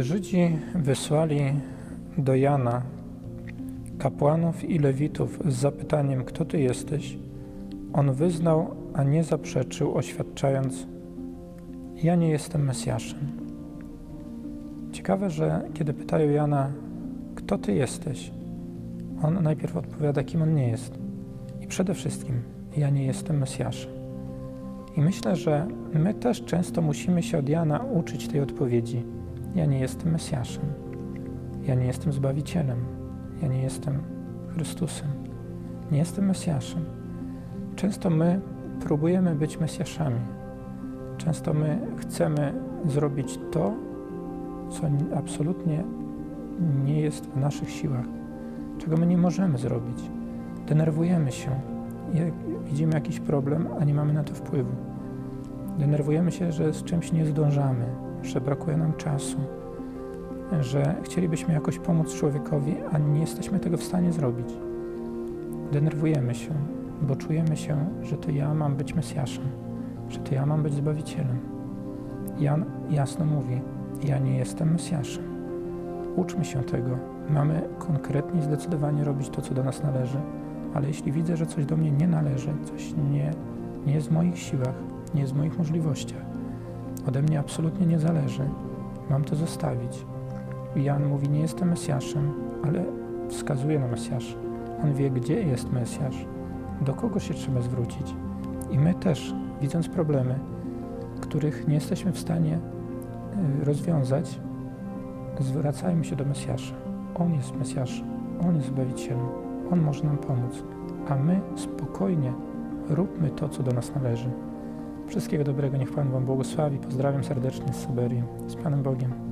Żydzi wysłali do Jana kapłanów i lewitów z zapytaniem: Kto ty jesteś? On wyznał, a nie zaprzeczył, oświadczając: Ja nie jestem Mesjaszem. Ciekawe, że kiedy pytają Jana: Kto ty jesteś? On najpierw odpowiada, kim on nie jest. I przede wszystkim: Ja nie jestem Mesjaszem. I myślę, że my też często musimy się od Jana uczyć tej odpowiedzi. Ja nie jestem Mesjaszem. Ja nie jestem Zbawicielem. Ja nie jestem Chrystusem. Nie jestem Mesjaszem. Często my próbujemy być Mesjaszami. Często my chcemy zrobić to, co absolutnie nie jest w naszych siłach, czego my nie możemy zrobić. Denerwujemy się, widzimy jakiś problem, a nie mamy na to wpływu. Denerwujemy się, że z czymś nie zdążamy, że brakuje nam czasu, że chcielibyśmy jakoś pomóc człowiekowi, a nie jesteśmy tego w stanie zrobić. Denerwujemy się, bo czujemy się, że to ja mam być Mesjaszem, że to ja mam być Zbawicielem. Jan jasno mówi, ja nie jestem Mesjaszem. Uczmy się tego. Mamy konkretnie zdecydowanie robić to, co do nas należy, ale jeśli widzę, że coś do mnie nie należy, coś nie, nie jest w moich siłach, nie jest w moich możliwościach, ode mnie absolutnie nie zależy, mam to zostawić. I Jan mówi, nie jestem Mesjaszem, ale wskazuje na Mesjasza. On wie, gdzie jest Mesjasz, do kogo się trzeba zwrócić. I my też, widząc problemy, których nie jesteśmy w stanie y, rozwiązać, zwracajmy się do Mesjasza. On jest Mesjaszem, On jest Zbawicielem, On może nam pomóc, a my spokojnie róbmy to, co do nas należy. Wszystkiego dobrego, niech Pan Wam błogosławi. Pozdrawiam serdecznie z Syberii. Z Panem Bogiem.